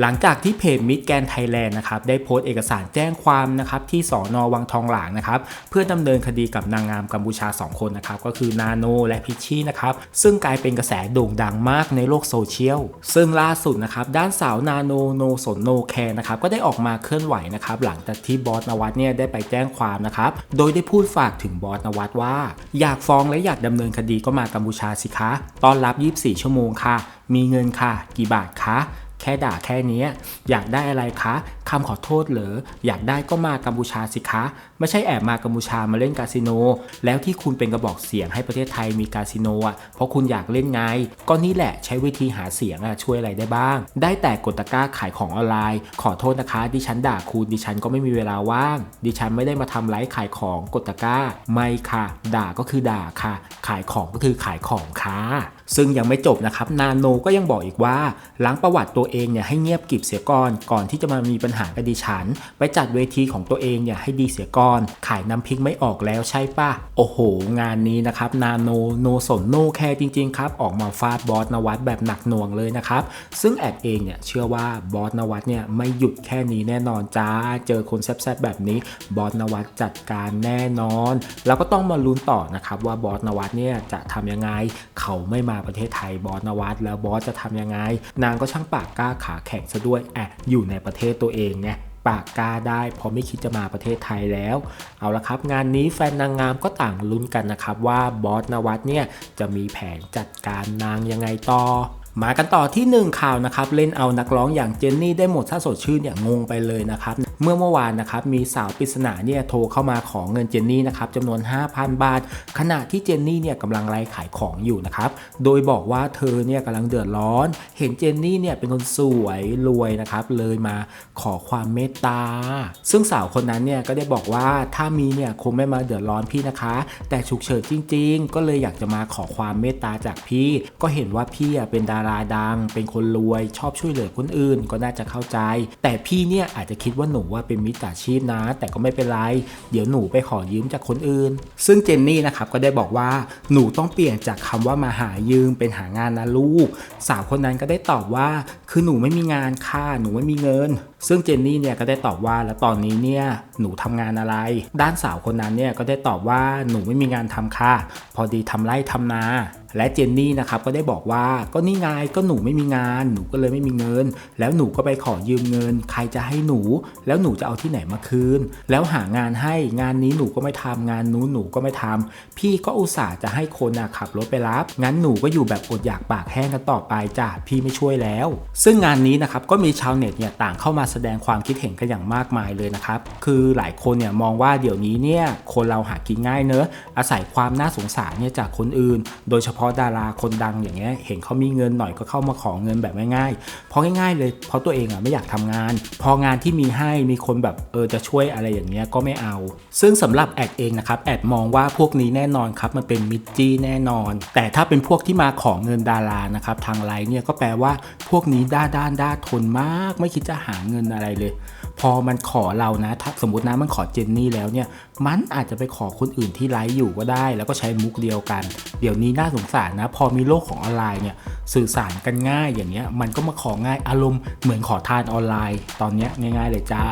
หลังจากที่เพจมิดแกนไทยแลนด์นะครับได้โพสต์เอกสารแจ้งความนะครับที่สอนอวังทองหลางนะครับเพื่อดำเนินคดีกับนางงามกัมพูชา 2 คนนะครับก็คือนาโนและพิชชี่นะครับซึ่งกลายเป็นกระแสโด่งดังมากในโลกโซเชียลซึ่งล่าสุดนะครับด้านสาวนาโนโนสนโนแคร์นะครับก็ได้ออกมาเคลื่อนไหวนะครับหลังจากที่บอสนวัตเนี่ยได้ไปแจ้งความนะครับโดยได้พูดฝากถึงบอสนวัตว่า อยากฟ้องและอยากดำเนินคดีก็มากัมพูชาสิคะต้อนรับ 24 ชั่วโมงค่ะ มีเงินค่ะ กี่บาทคะ ค่ด่าแค่นี้ อยากได้อะไรคะคำขอโทษเหรอ อยากได้ก็มากัมพูชาสิคะ ไม่ใช่แอบมากัมพูชามาเล่นคาสิโน แล้วที่คุณเป็นกระบอกเสียงให้ประเทศไทยมีคาสิโนอะ เพราะคุณอยากเล่นไง ก็นี่แหละใช้วิธีหาเสียงอะช่วยอะไรได้บ้าง ได้แต่กดตะกร้าขายของออนไลน์ ขอโทษนะคะ ดิฉันด่าคุณ ดิฉันก็ไม่มีเวลาว่าง ดิฉันไม่ได้มาทำไลฟ์ขายของกดตะกร้า ไม่ค่ะ ด่าก็คือด่าค่ะ ขายของก็คือขายของค่ะซึ่งยังไม่จบนะครับนาโนก็ยังบอกอีกว่าล้างประวัติตัวเองเนี่ยให้เงียบกิบเสียก่อนก่อนที่จะมามีปัญหากับดิฉัน ไปจัดเวทีของตัวเองเนี่ยให้ดีเสียก่อน ขายน้ำพริกไม่ออกแล้วใช่ปะโอ้โห งานนี้นะครับนาโนโนสนโนแคร์จริงๆครับออกมาฟาดบอสนวัตแบบหนักหน่วงเลยนะครับซึ่งแอดเองเนี่ยเชื่อว่าบอสนวัตเนี่ยไม่หยุดแค่นี้แน่นอนจ้าเจอคนแซ่บๆแบบนี้บอสนวัตจัดการแน่นอน แล้วก็ต้องมาลุ้นต่อนะครับว่าบอสนวัตเนี่ยจะทำยังไง เขาไม่มาประเทศไทยบอสนวัตแล้วบอสจะทำยังไง นางก็ช่างปากกล้าขาแข็งซะด้วยแอะอยู่ในประเทศตัวเองไงปากกล้าได้เพราะไม่คิดจะมาประเทศไทยแล้ว เอาละครับ งานนี้แฟนนางงามก็ต่างลุ้นกันนะครับว่าบอสนวัตเนี่ยจะมีแผนจัดการนางยังไงต่อ มากันต่อที่ 1 ข่าวนะครับเล่นเอานักร้องอย่างเจนนี่ได้หมดถ้าสดชื่นเนี่ยงงไปเลยนะครับเมื่อเมื่อวานนะครับมีสาวปริศนาเนี่ยโทรเข้ามาขอเงินเจนนี่นะครับจำนวน 5,000 บาท ขณะที่เจนนี่เนี่ยกำลังไลฟ์ขายของอยู่นะครับโดยบอกว่าเธอเนี่ยกำลังเดือดร้อน เห็นเจนนี่เนี่ยเป็นคนสวยรวยนะครับเลยมาขอความเมตตา ซึ่งสาวคนนั้นเนี่ยก็ได้บอกว่าถ้ามีเนี่ยคงไม่มาเดือดร้อนพี่นะคะ แต่ฉุกเฉินจริง ๆ ก็เลยอยากจะมาขอความเมตตาจากพี่ ก็เห็นว่าพี่เป็นดาราดัง เป็นคนรวยชอบช่วยเหลือคนอื่นก็น่าจะเข้าใจ แต่พี่เนี่ยอาจจะคิดว่าหนูว่าเป็นมิจฉาชีพนะ แต่ก็ไม่เป็นไร เดี๋ยวหนูไปขอยืมจากคนอื่น ซึ่งเจนนี่นะครับก็ได้บอกว่าหนูต้องเปลี่ยนจากคำว่ามาหายืมเป็นหางานนะลูก สาวคนนั้นก็ได้ตอบว่า คือหนูไม่มีงานค่ะหนูไม่มีเงิน ซึ่งเจนนี่เนี่ยก็ได้ตอบว่าแล้วตอนนี้เนี่ยหนูทำงานอะไร ด้านสาวคนนั้นเนี่ยก็ได้ตอบว่าหนูไม่มีงานทำค่ะ พอดีทำไร่ทำนา และเจนนี่นะครับก็ได้บอกว่าก็นี่ไงก็หนูไม่มีงาน หนูก็เลยไม่มีเงิน แล้วหนูก็ไปขอยืมเงิน ใครจะให้หนู แล้วหนูจะเอาที่ไหนมาคืน แล้วหางานให้งานนี้หนูก็ไม่ทำงานนู้นหนูก็ไม่ทำพี่ก็อุตส่าห์จะให้คนขับรถไปรับ งั้นหนูก็อยู่แบบอดอยากปากแห้งกันต่อไปจ้ะพี่ไม่ช่วยแล้ว ซึ่งงานนี้นะครับก็มีชาวเน็ตเนี่ยต่างเข้ามาแสสดงความคิดเห็นกันอย่างมากมายเลยนะครับ คือหลายคนเนี่ยมองว่าเดี๋ยวนี้เนี่ยคนเราหากินง่ายเนอะอาศัยความน่าสงสารเนี่ยจากคนอื่น โดยเฉพาะดาราคนดังอย่างเงี้ยเห็นเขามีเงินหน่อยก็เข้ามาขอเงินแบบง่ายๆเพราะง่ายๆเลยเพราะตัวเองอะไม่อยากทำงาน พองานที่มีให้มีคนแบบเออจะช่วยอะไรอย่างเงี้ยก็ไม่เอา ซึ่งสำหรับแอดเองนะครับแอดมองว่าพวกนี้แน่นอนครับมันเป็นมิจจี้แน่นอน แต่ถ้าเป็นพวกที่มาขอเงินดารานะครับทางไลน์เนี่ยก็แปลว่าพวกนี้ด้าด้านด้าทนมาก ไม่คิดจะหาเงินงินอะไรเลย พอมันขอเรานะถ้าสมมตินะมันขอเจนนี่แล้วเนี่ย มันอาจจะไปขอคนอื่นที่ไลฟ์อยู่ก็ได้ แล้วก็ใช้มุกเดียวกัน เดี๋ยวนี้น่าสงสารนะ พอมีโลกของออนไลน์เนี่ยสื่อสารกันง่ายอย่างเงี้ยมันก็มาของ่ายอารมณ์เหมือนขอทานออนไลน์ ตอนเนี้ยง่าย ๆ เลยจ้า